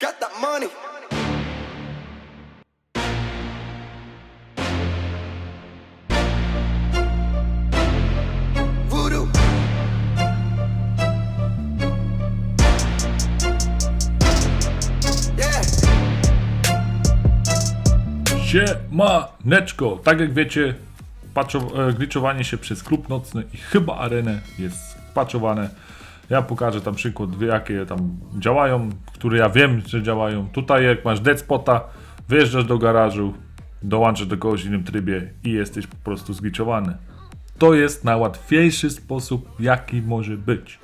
Got that money. Siemaneczko! Tak jak wiecie, patcho- e, się przez klub nocny i chyba arenę jest patchowane. Ja pokażę tam przykład, jakie tam działają, które ja wiem, że działają. Tutaj jak masz dead spota, wyjeżdżasz do garażu, dołączasz do kogoś w innym trybie i jesteś po prostu zgliczowany. To jest najłatwiejszy sposób, jaki może być.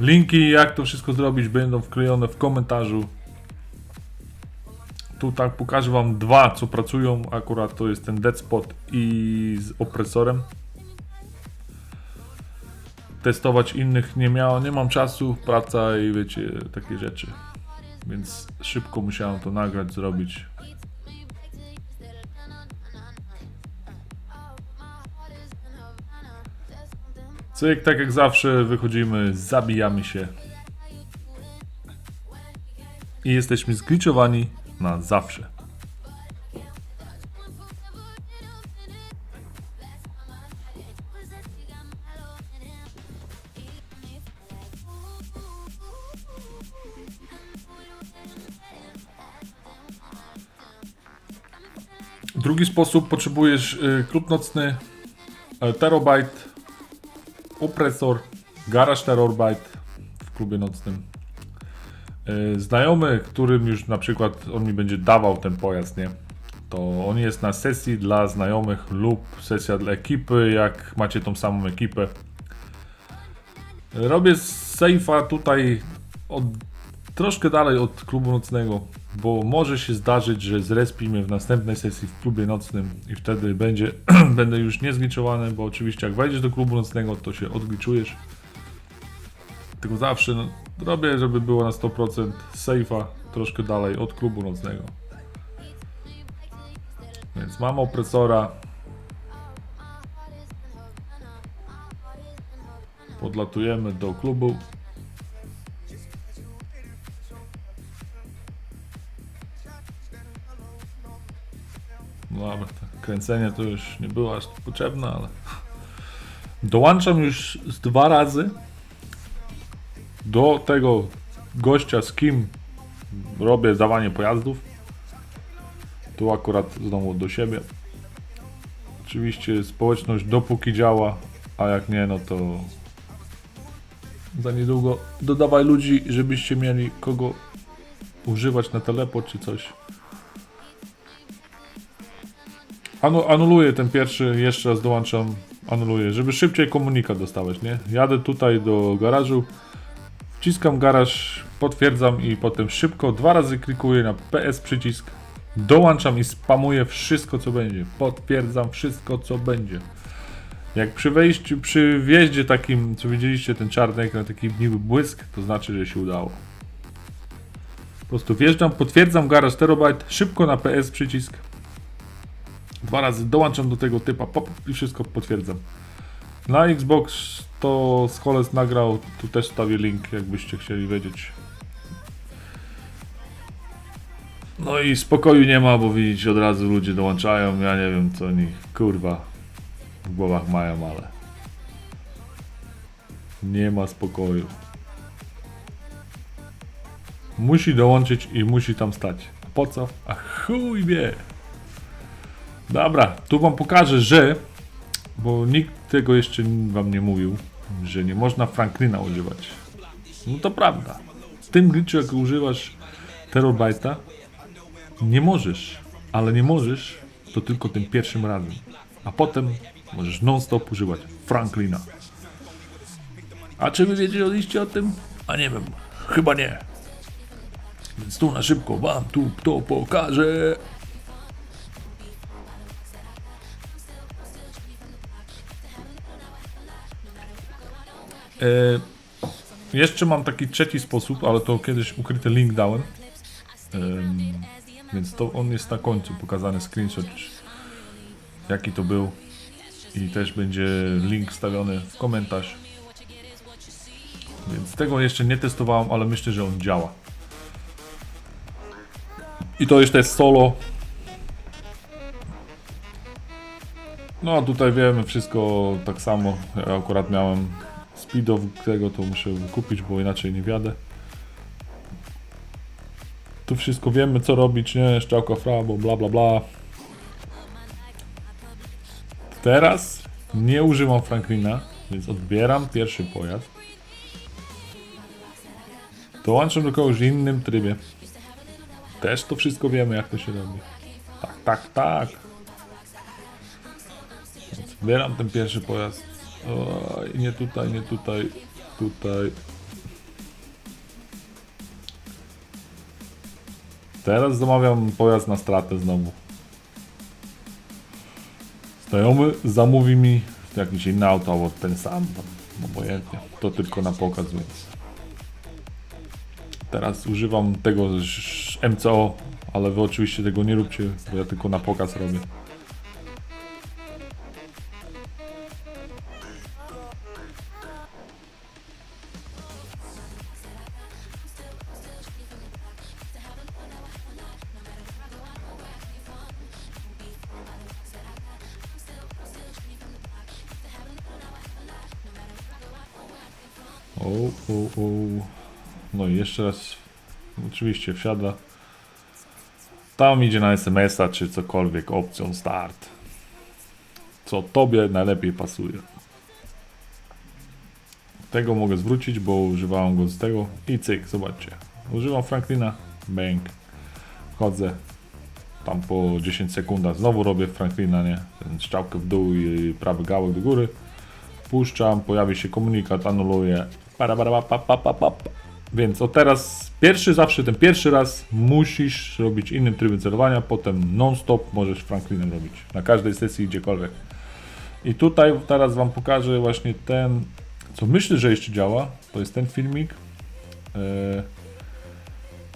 Linki, jak to wszystko zrobić, będą wklejone w komentarzu. Tu tak pokażę wam dwa, co pracują. Akurat to jest ten Dead Spot i z opresorem. Testować innych nie miało, nie mam czasu, praca i wiecie, takie rzeczy. Więc szybko musiałem to nagrać, zrobić. Cyk, tak jak zawsze wychodzimy, zabijamy się. I jesteśmy zgliczowani na zawsze. Drugi sposób potrzebujesz y, klub nocny, y, Terabyte, opresor, garaż Terabyte w klubie nocnym. Y, Znajomy, którym już na przykład on mi będzie dawał ten pojazd, nie? To on jest na sesji dla znajomych lub sesja dla ekipy, jak macie tą samą ekipę. Robię safe'a tutaj od, troszkę dalej od klubu nocnego, bo może się zdarzyć, że zrespi mnie w następnej sesji w klubie nocnym i wtedy będzie, będę już nie zgliczowany, bo oczywiście jak wejdziesz do klubu nocnego, to się odgliczujesz. Tylko zawsze no, robię, żeby było na 100% safe'a troszkę dalej od klubu nocnego. Więc mam opresora. Podlatujemy do klubu. Dobra, to kręcenie to już nie było aż potrzebne, ale dołączam już z dwa razy do tego gościa, z kim robię dawanie pojazdów. Tu akurat znowu do siebie. Oczywiście społeczność dopóki działa, a jak nie, no to za niedługo dodawaj ludzi, żebyście mieli kogo używać na teleport czy coś. Anu, anuluję ten pierwszy, jeszcze raz dołączam, anuluję, żeby szybciej komunikat dostałeś, nie? Jadę tutaj do garażu, wciskam garaż, potwierdzam i potem szybko dwa razy klikuję na PS przycisk, dołączam i spamuję wszystko co będzie, potwierdzam wszystko co będzie. Jak przy wejściu, przy wjeździe takim, co widzieliście, ten czarny ekran, taki niby błysk, to znaczy, że się udało. Po prostu wjeżdżam, potwierdzam garaż terabyte, szybko na PS przycisk, dwa razy dołączam do tego typa pop, i wszystko potwierdzam. Na Xbox to Scholes nagrał, tu też stawię link, jakbyście chcieli wiedzieć. No i spokoju nie ma, bo widzicie od razu ludzie dołączają, ja nie wiem co oni kurwa w głowach mają, ale nie ma spokoju. Musi dołączyć i musi tam stać. Po co? A chuj wie. Dobra, tu wam pokażę, że bo nikt tego jeszcze wam nie mówił, że nie można Franklina używać. No to prawda. W tym glitchu jak używasz Terrorbyte'a, nie możesz, ale nie możesz to tylko tym pierwszym razem. A potem możesz non-stop używać Franklina. A czy wy wiedzieliście o tym? A nie wiem, chyba nie. Więc tu na szybko wam tu to pokażę. Jeszcze mam taki trzeci sposób, ale to kiedyś ukryty link dałem. Em, więc to on jest na końcu pokazany screenshot jaki to był i też będzie link wstawiony w komentarz. Więc tego jeszcze nie testowałem, ale myślę, że on działa. I to jeszcze jest solo. No a tutaj wiemy wszystko tak samo. Ja akurat miałem speedo tego, to muszę kupić, bo inaczej nie wiadę. Tu wszystko wiemy co robić, nie? Szczałka frabo, bla bla bla. Teraz nie używam Franklina, więc odbieram pierwszy pojazd. Dołączam do kogoś w innym trybie. Też to wszystko wiemy, jak to się robi. Tak, tak, tak. Więc ten pierwszy pojazd. Oj, nie tutaj, nie tutaj, tutaj. Teraz zamawiam pojazd na stratę znowu. Znajomy zamówi mi jakiś inny auto albo ten sam, obojętnie. To tylko na pokaz, więc. Teraz używam tego MCO, ale wy oczywiście tego nie róbcie, bo ja tylko na pokaz robię. O, o, o. No i jeszcze raz. Oczywiście wsiada. Tam idzie na SMS-a czy cokolwiek, opcją start. Co tobie najlepiej pasuje. Tego mogę zwrócić, bo używałem go z tego. I cyk, zobaczcie. Używam Franklina, bang. Wchodzę. Tam po 10 sekundach znowu robię Franklina, nie? Ten strzałkę w dół i prawy gałek do góry. Puszczam, pojawi się komunikat, anuluję. Para, para, pa, pa, pa, pa. Więc od teraz pierwszy, zawsze ten pierwszy raz musisz robić innym trybem celowania, potem non-stop możesz Franklinem robić. Na każdej sesji gdziekolwiek. I tutaj teraz wam pokażę właśnie ten, co myślę, że jeszcze działa. To jest ten filmik. E,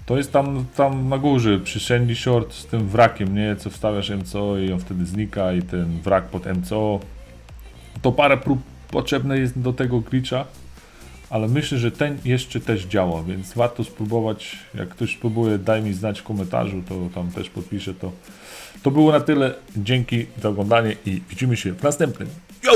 To jest tam, tam na górze przy Sandy Short z tym wrakiem, nie? Co wstawiasz MCO i on wtedy znika i ten wrak pod MCO. To parę prób potrzebne jest do tego glitcha, ale myślę, że ten jeszcze też działa, więc warto spróbować. Jak ktoś spróbuje, daj mi znać w komentarzu, to tam też podpiszę to. To było na tyle. Dzięki za oglądanie i widzimy się w następnym. Yo!